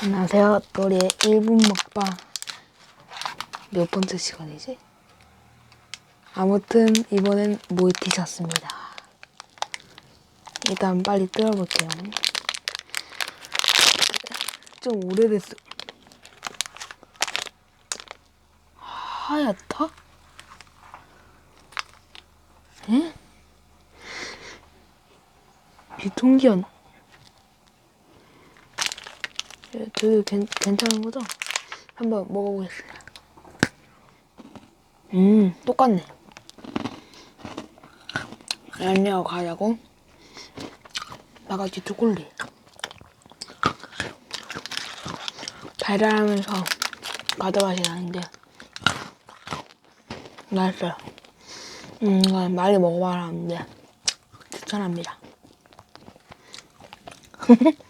안녕하세요. 또리의 1분 먹방. 몇 번째 시간이지? 아무튼 이번엔 모이티 샀습니다. 일단 빨리 뜯어볼게요. 좀 오래됐어. 하얗다? 에? 유통기한 예, 되게 괜, 괜찮은 거죠? 한번 먹어보겠습니다. 음, 똑같네. 얀니하고 가자고 바가지 초콜릿. 달달하면서 과자 맛이 나는데 맛있어요. 음, 이건 많이 먹어봐라 하는데 추천합니다.